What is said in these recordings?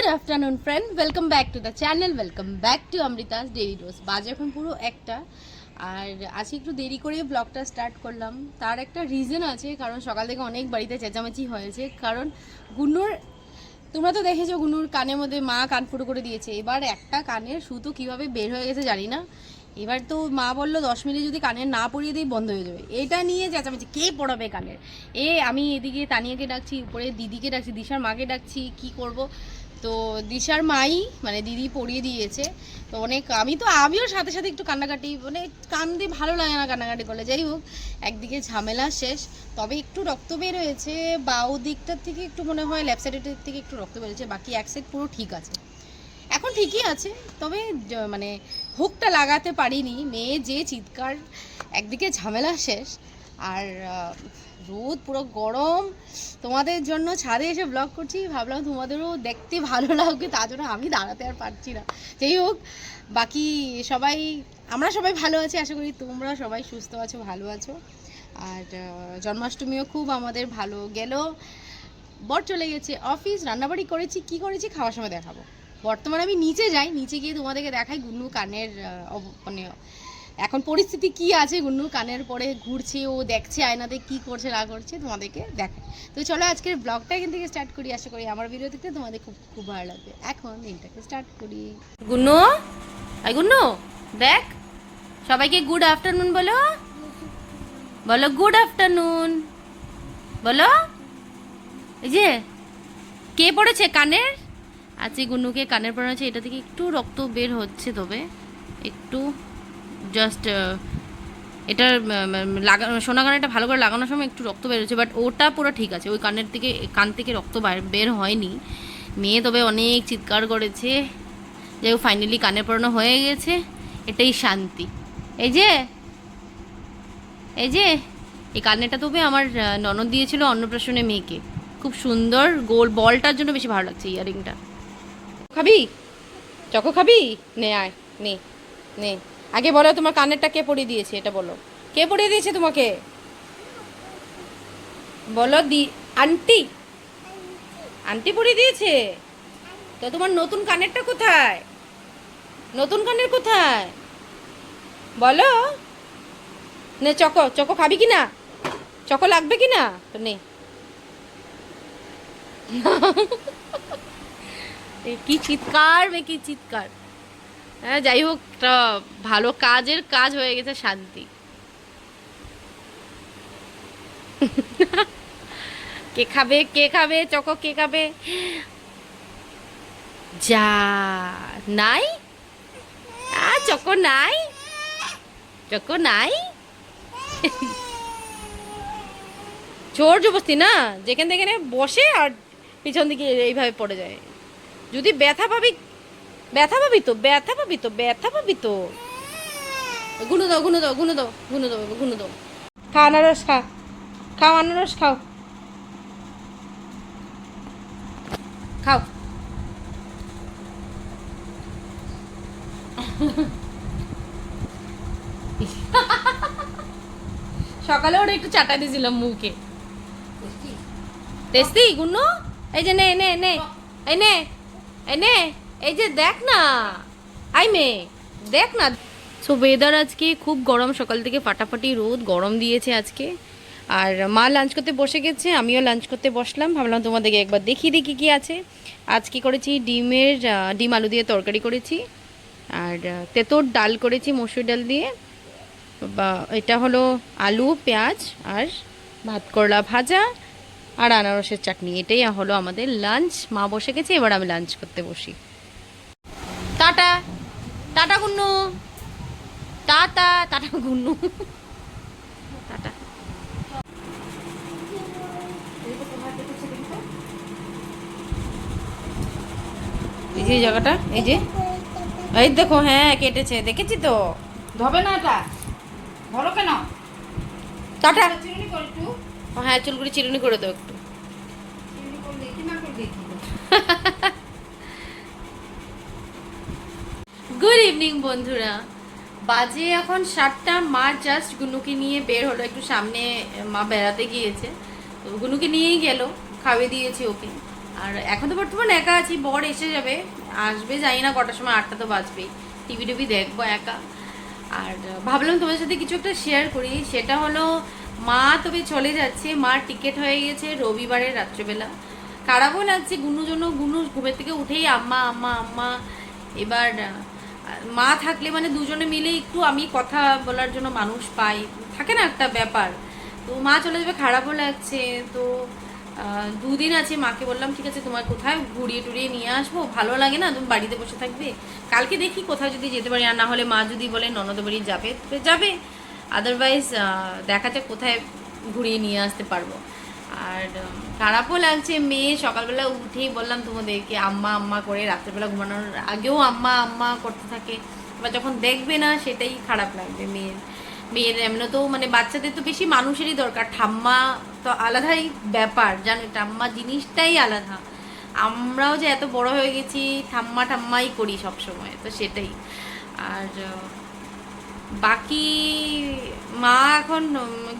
Good afternoon friend welcome back to the channel welcome back to Amrita's daily dose বাজে এখন পুরো একটা। আর আজকে একটু দেরি করে ব্লগটা স্টার্ট করলাম। তার একটা রিজন আছে, কারণ সকাল থেকে অনেক বাড়িতে চেঁচামেচি হয়েছে। কারণ গুন্নুর, তোমরা তো দেখেছ গুনুর কানের মধ্যে মা কান ফুটো করে দিয়েছে। এবার একটা কানের সুতো কীভাবে বের হয়ে গেছে জানি না। এবার তো মা বলল, দশ মিনিট যদি কানের না পরিয়ে দিই, বন্ধ হয়ে যাবে। এটা নিয়ে চেঁচামেচি। কে পড়াবে কানের? এ, আমি এদিকে তানিয়াকে ডাকছি, উপরে দিদিকে ডাকছি, দিশার মাকে ডাকছি, কি করব? তো দিশার মাই মানে দিদি পড়িয়ে দিয়েছে। তো অনেক, আমি তো, আমিও সাথে সাথে একটু কান্নাকাটি মানে কান্দে ভালো লাগে না কান্নাকাটি করলে। যাই হোক, একদিকে ঝামেলা শেষ। তবে একটু রক্ত বের হয়েছে বাউ দিকটার থেকে একটু মনে হয় লেফট সাইডের থেকে একটু রক্ত বেরোচ্ছে বাকি এক সাইড পুরো ঠিক আছে। এখন ঠিকই আছে, তবে মানে হুকটা লাগাতে পারিনি। মেয়ে যে চিৎকার, একদিকে ঝামেলা শেষ, আর রোদ পুরো গরম। তোমাদের জন্য ছাদে এসে ব্লগ করছি। ভাবলাম তোমাদেরও দেখতে ভালো লাগবে, তার জন্য আমি দাঁড়াতে আর পারছি না। যাই হোক, বাকি সবাই, আমরা সবাই ভালো আছি, আশা করি তোমরা সবাই সুস্থ আছো, ভালো আছো। আর জন্মাষ্টমীও খুব আমাদের ভালো গেল। বর চলে গেছে অফিস রান্নাবাড়ি করেছি, কি করেছি খাওয়ার সময় দেখাবো। বর্তমানে আমি নিচে যাই, নিচে গিয়ে তোমাদেরকে দেখাই গুন্নু কানের মানে এখন পরিস্থিতি কি আছে গুন্নু কানের পরে ঘুরছে, ও দেখছে আয়নাতে কি করছে, না করছে, তোমাদেরকে দেখায়। তো চলো আজকের ব্লগটা এখান থেকে স্টার্ট করি, আশা করি আমার ভিডিও দেখতে তোমাদের খুব খুব ভালো লাগবে। এখন দিনটাকে স্টার্ট করি। গুন্নু আই গুন্নু দেখ। সবাইকে গুড আফটারনুন বলো। বলো গুড আফটারনুন বলো। এই যে, কে পড়েছে কানের? আজকে গুন্নুকে কানের পড়ানো আছে এটা থেকে একটু রক্ত বের হচ্ছে তবে। একটু জাস্ট এটার লাগা, সোনা কানেরটা ভালো করে লাগানোর সময় একটু রক্ত বের হচ্ছে বাট ওটা পুরো ঠিক আছে। ওই কানের থেকে কান থেকে রক্ত বের হয়নি। মেয়ে তবে অনেক চিৎকার করেছে যাই হোক ফাইনালি কানের পড়ানো হয়ে গেছে। এটাই শান্তি। এই যে এই যে, এই কানেরটা তবে আমার ননদ দিয়েছিল অন্নপ্রাশনে মেয়েকে। খুব সুন্দর, গোল বলটার জন্য বেশি ভালো লাগছে ইয়ারিংটা খাবি? চকো খাবি? নে, আয়, নে নে। আগে বলো তোমার কানেরটা কে পরিয়ে দিয়েছে, এটা বলো। কে পরিয়ে দিয়েছে তোমাকে? বলো দি, আন্টি? আন্টি পরিয়ে দিয়েছে? তো তোমার নতুন কানেরটা কোথায়? নতুন কানের কোথায়? বলো। নে, চকো চকো খাবি কি না চকো লাগবে কি না তো নে। কি চিৎকার, মে, কি চিৎকার। হ্যাঁ যাই হোক ভালো কাজের কাজ হয়ে গেছে, শান্তি। কে খাবে কে খাবে, চকো কে খাবে? যা, নাই? আ, চকো নাই? চকো নাই? চোর জবস্তি না, যেখান থেকে বসে আর পিছন দিকে এইভাবে পড়ে যায়। যদি ব্যথা পাবি ব্যথা পাবি তো ব্যথা পাবি তো ব্যথা পাবি তো। গুনো দাও গুনো দাও গুনো দাও গুনো দাও গুনো দাও। খা আনারস খা। খাও আনারস খাও। খাও। সকালে ওরা একটু চাটা দিয়েছিলাম মুখে। টেস্টি? গুন্নু এই যে নে নে নে। এই নে এই নে। এই যে দেখ না। আই মে দেখ না। সো ওয়েদার আজকে খুব গরম। সকাল থেকে ফাটাফাটি রোদ, গরম দিয়েছে আজকে। আর মা লাঞ্চ করতে বসে গেছে, আমিও লাঞ্চ করতে বসলাম। ভাবলাম তোমাদেরকে একবার দেখিয়ে দেখি কি আছে। আজকে করেছি? ডিমের ডিম আলু দিয়ে তরকারি করেছি। আর তেঁতোর ডাল করেছি, মসুর ডাল দিয়ে। বা, এটা হলো আলু, পেঁয়াজ আর ভাত করলা ভাজা আর আনারসের চাটনি। এটাই হলো আমাদের লাঞ্চ মা বসে গেছে, এবার আমি লাঞ্চ করতে বসি। Tata. Tata Gunnu. Tata tata Gunnu. Tata. এই যে এই জায়গাটা এই যে। এই দেখো হ্যাঁ কেটেছে। দেখেছি তো। ধবে না এটা। ধরো কেন? টাটা। চিরুনি করে একটু। হ্যাঁ চুলগুলি চিরুনি করে দাও একটু চিরুনি করলে কি না করলে কি গুড ইভিনিং, বন্ধুরা। বাজে এখন সাতটা। মা জাস্ট গুনুকে নিয়ে বের হলো, একটু সামনে মা বেড়াতে গিয়েছে। তো গুনুকে নিয়েই গেল খাওয়িয়ে দিয়েছে ওকে। আর এখন তো বর্তমানে একা আছি, বর এসে যাবে। আসবে, জানি না কটার সময়, আটটা তো বাজবেই। টিভি টিভি দেখব একা। আর ভাবলাম তোমার সাথে কিছু একটা শেয়ার করি। সেটা হলো, মা তবে চলে যাচ্ছে। মার টিকিট হয়ে গেছে রবিবারের রাত্রেবেলা। খারাপও লাগছে, গুনুর জন্য। গুনু ঘুমের থেকে উঠেই, আম্মা আম্মা আম্মা। এবার মা থাকলে মানে দুজনে মিলে একটু আমি কথা বলার জন্য মানুষ পাই। থাকে না একটা ব্যাপার। তো মা চলে যাবে খারাপও লাগছে তো দুদিন আছে মাকে বললাম, ঠিক আছে তোমার কোথায় ঘুরিয়ে টুরিয়ে নিয়ে আসব? ভালো লাগে না, তুমি বাড়িতে বসে থাকবে? কালকে দেখি কোথাও যদি যেতে পারি, আর না হলে মা যদি বলে ননদ বাড়ি যাবে যাবে। আদারওয়াইজ দেখা যাক কোথায় ঘুরিয়ে নিয়ে আসতে পারব। আর খারাপও লাগছে। মেয়ে সকালবেলা উঠেই বললাম তোমাদেরকে, আম্মা আম্মা করে রাত্রেবেলা ঘুমানোর আগেও আম্মা আম্মা করতে থাকে। এবার যখন দেখবে না, সেটাই খারাপ লাগবে মেয়ের। মেয়ের এমনিতেও মানে বাচ্চাদের তো বেশি মানুষেরই দরকার। ঠাম্মা তো আলাদাই ব্যাপার, জানো, ঠাম্মা জিনিসটাই আলাদা। আমরাও যে এত বড় হয়ে গেছি, ঠাম্মা ঠাম্মাই করি সব সময় তো সেটাই। আর, বাকি মা এখন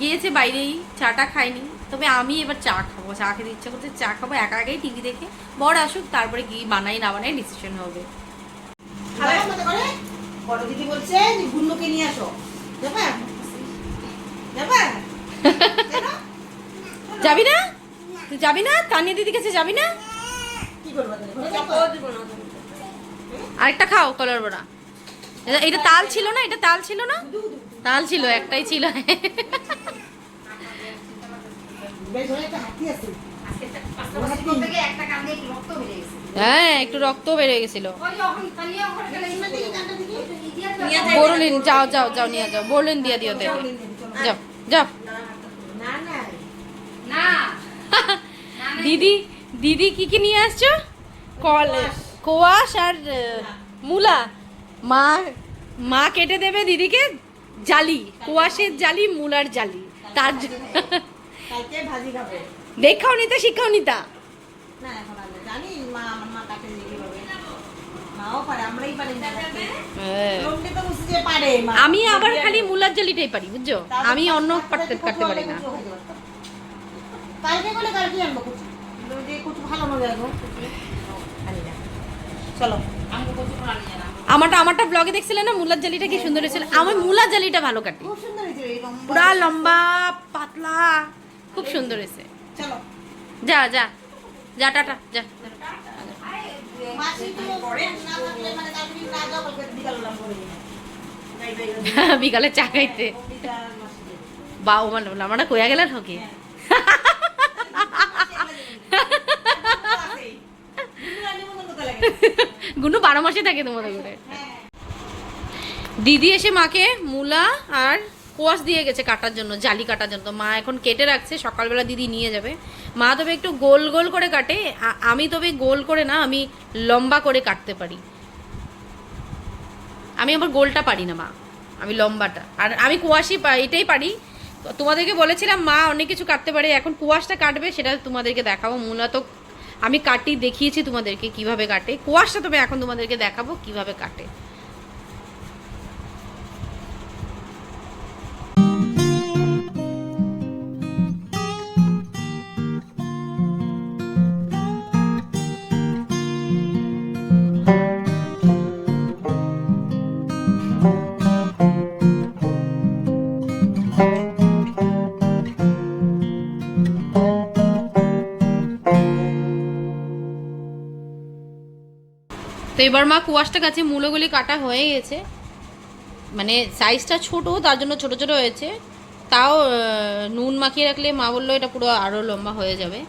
গিয়েছে বাইরেই চাটা খায়নি। তবে আমি এবার চা খাব চা খেতে ইচ্ছা করছে চা খাব একা একাই টিভি দেখে। বর আসুক তারপরে কি বানাই না বানাই ডিসিশন হবে। খাবে মতো করে বড় দিদি বলছে যে গুন্নুকে নিয়ে আসো। যাবে? না? তুই যাবি না? তানিয়া দিদি কাছে যাবি না? আরেকটা খাও কলার বড়া। এটা- এটা তাল ছিল না? এটা তাল ছিল না? তাল ছিল একটাই ছিল বেশ ধরে একটা হাতি আছে একটা কান দিয়ে একটু রক্ত বেরিয়ে গেছে। হ্যাঁ একটু রক্ত বেড়ে গেছিল। বরলিন যাও যাও যাও নিয়ে যাও। বরলিন দিয়ে দিও দেখে যাও যাও না না। না। দিদি দিদি কি কি নিয়ে আসছো? Call quash. আর মূলা। মা মা কেটে দেবে দিদিকে জালি। কোয়াশের জালি মূলার জালি। তার জ- কালকে ভাজি খাবে। দেখাও নিতা শিখাও নিতা না এখন আমরা জানি মা আমার মা কাটে যে মাও পারে আমরাই পারি না লোকটি তো বুঝছি পারে আমি আবার খালি মূলার জালিটাই পারি বুঝছ? আমি অন্য কাটতে কাটতে পারি না। কালকে বলে কালকে আনব কুচু। যে কুচু ভালো মজা আসব চলো। আমাকে আমারটা আমারটা ব্লগে দেখছিলে না? মূলার জালিটা কি সুন্দর হয়েছিল? আমার মূলার জালিটা ভালো কাটি। পুরা লম্বা পাতলা। খুব সুন্দর হয়েছে। যা যা যা টাটা যা। মাসি তো পড়ে না থাকলে মানে কালকে বিকাল চা খাইতে। অমৃতা মাসি দিয়ে। বা ও মানে আমরা কইয়া গেলে ঠকে। গুনু বারো মাসে থাকে তোমাদের হ্যাঁ। দিদি এসে মাকে মূলা আর কোয়াশ দিয়ে গেছে কাটার জন্য, জালি কাটার জন্য। মা এখন কেটে রাখছে, সকালবেলা দিদি নিয়ে যাবে। মা তবে একটু গোল গোল করে কাটে আমি তবে গোল করে না, আমি লম্বা করে কাটতে পারি। আমি আবার গোলটা পারি না মা, আমি লম্বাটা। আর আমি কুয়াশি এটাই পারি। তোমাদেরকে বলেছিলাম, মা অনেক কিছু কাটতে পারে, এখন কুয়াশটা কাটবে, সেটা তোমাদেরকে দেখাবো। মূলত আমি কাটি দেখিয়েছি তোমাদেরকে কীভাবে কাটে। কুয়াশটা তবে এখন তোমাদেরকে দেখাবো কীভাবে কাটে। এবার মা কুয়াশটা গাছে মূলগুলি কাটা হয়ে গেছে। মানে সাইজটা ছোট তার জন্য ছোট ছোট হয়েছে। তাও নুন মাখিয়ে রাখলে মা বলল এটা পুরো আরও লম্বা হয়ে যাবে।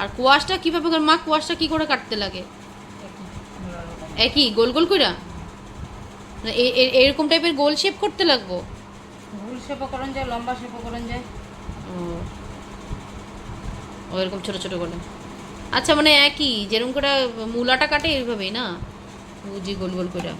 আর কুয়াশটা কীভাবে মা কুয়াশটা কী করে কাটতে লাগে? একই গোল গোল কইরা? এরকম টাইপের গোল শেপ করতে লাগবো? ভুল শেপও করেন যায় লম্বা শেপও করেন যায়। ও এরকম ছোট ছোট করে। আচ্ছা মানে একই যেরকম করে মূলাটা কাটে এইভাবেই না? বুঝি গোল গোল করে।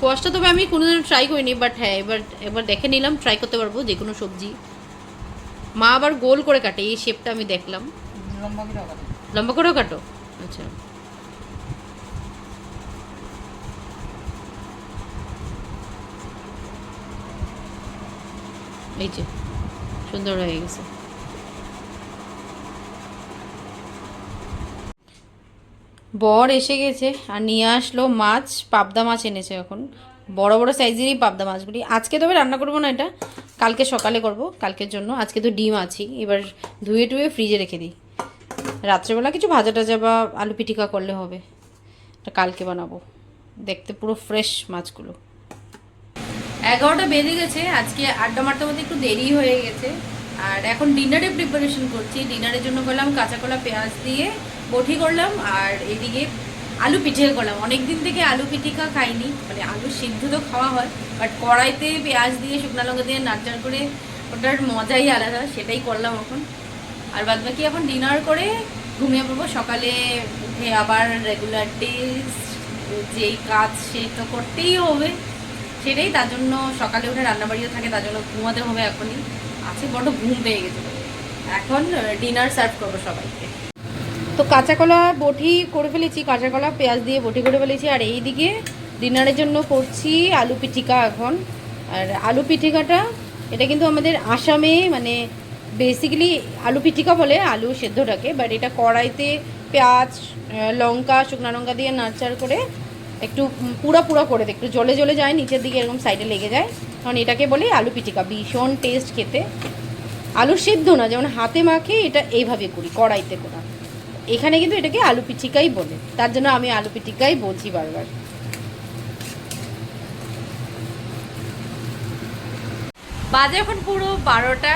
কোয়াশটা তবে আমি কোনোদিন ট্রাই করিনি বাট হ্যাঁ এবার এবার দেখে নিলাম ট্রাই করতে পারব যে কোনো সবজি। মা আবার গোল করে কাটে এই শেপটা আমি দেখলাম। লম্বা লম্বা করেও কাটো? আচ্ছা। এই যে সুন্দর হয়ে গেছে। বর এসে গেছে আর নিয়ে আসলো মাছ, পাবদা মাছ এনেছে এখন। বড় বড় সাইজেরই পাবদা মাছগুলি। আজকে তবে রান্না করব না এটা, কালকে সকালে করব, কালকের জন্য। আজকে তো ডিম আছেই, এবার ধুয়ে টুয়ে ফ্রিজে রেখে দিই। রাত্রেবেলা কিছু ভাজা টাজা বা আলু পিটিকা করলে হবে, এটা কালকে বানাবো। দেখতে পুরো ফ্রেশ মাছগুলো। এগারোটা বেজে গেছে, আজকে আড্ডা মারতে মধ্যে একটু দেরি হয়ে গেছে। আর এখন ডিনারে প্রিপারেশন করছি। ডিনারের জন্য করলাম কাঁচা কলা পেঁয়াজ দিয়ে বটি করলাম আর এদিকে আলু পিঠে করলাম। অনেক দিন থেকে আলু পিঠিকা খাইনি মানে আলু সিদ্ধ তো খাওয়া হয় বাট কড়াইতে পেঁয়াজ দিয়ে শুকনো লঙ্কা দিয়ে নাড়চাড় করে ওটার মজাই আলাদা, সেটাই করলাম এখন। আর বাদ বাকি এখন ডিনার করে ঘুমিয়ে পড়ব। সকালে উঠে আবার রেগুলার ডেজ যেই কাজ সেই তো করতেই হবে, সেটাই। তার জন্য সকালে উঠে রান্নাবাড়িও থাকে, তার জন্য ঘুমাতে হবে এখনই। আছে বড্ড ঘুম পেয়ে গেছে এখন ডিনার সার্ভ করব সবাইকে। তো কাঁচা কলা বটি করে ফেলেছি কাঁচা কলা পেঁয়াজ দিয়ে বটি করে ফেলেছি, আর এই দিকে ডিনারের জন্য করছি আলু পিঠিকা এখন। আর আলু পিঠিকাটা এটা কিন্তু আমাদের আসামে মানে বেসিক্যালি আলু পিঠিকা বলে আলু সেদ্ধটাকে বাট এটা কড়াইতে পেঁয়াজ লঙ্কা, শুকনো লঙ্কা দিয়ে নাড়চাড় করে একটু পুরা পুরা করে দেয়। একটু জলে জলে যায়, নিচের দিকে এরকম সাইডে লেগে যায়। কারণ এটাকে বলে আলু পিটিকা, ভীষণ টেস্ট খেতে। আলু সেদ্ধ না, যেমন হাতে মাখে এটা এইভাবে করি, কড়াইতে করা। এখানে কিন্তু এটাকে আলু পিটিকাই বলে, তার জন্য আমি আলু পিটিকাই বলছি বারবার। বাজে এখন পুরো বারোটা,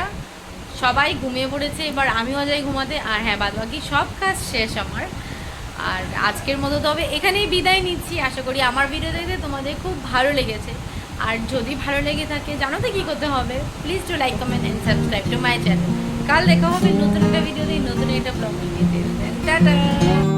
সবাই ঘুমিয়ে পড়েছে, এবার আমিও যাই ঘুমাতে, আর হ্যাঁ বাদ বাকি সব কাজ শেষ আমার। আর আজকের মতো তবে এখানেই বিদায় নিচ্ছি, আশা করি আমার ভিডিও দেখতে তোমাদের খুব ভালো লেগেছে। আর যদি ভালো লেগে থাকে, জানো তো কি করতে হবে? Please to like comment and subscribe to my channel কাল দেখা হবে নতুন একটা ভিডিওতে নতুন একটা ব্লগ ভিডিওতে টাটা!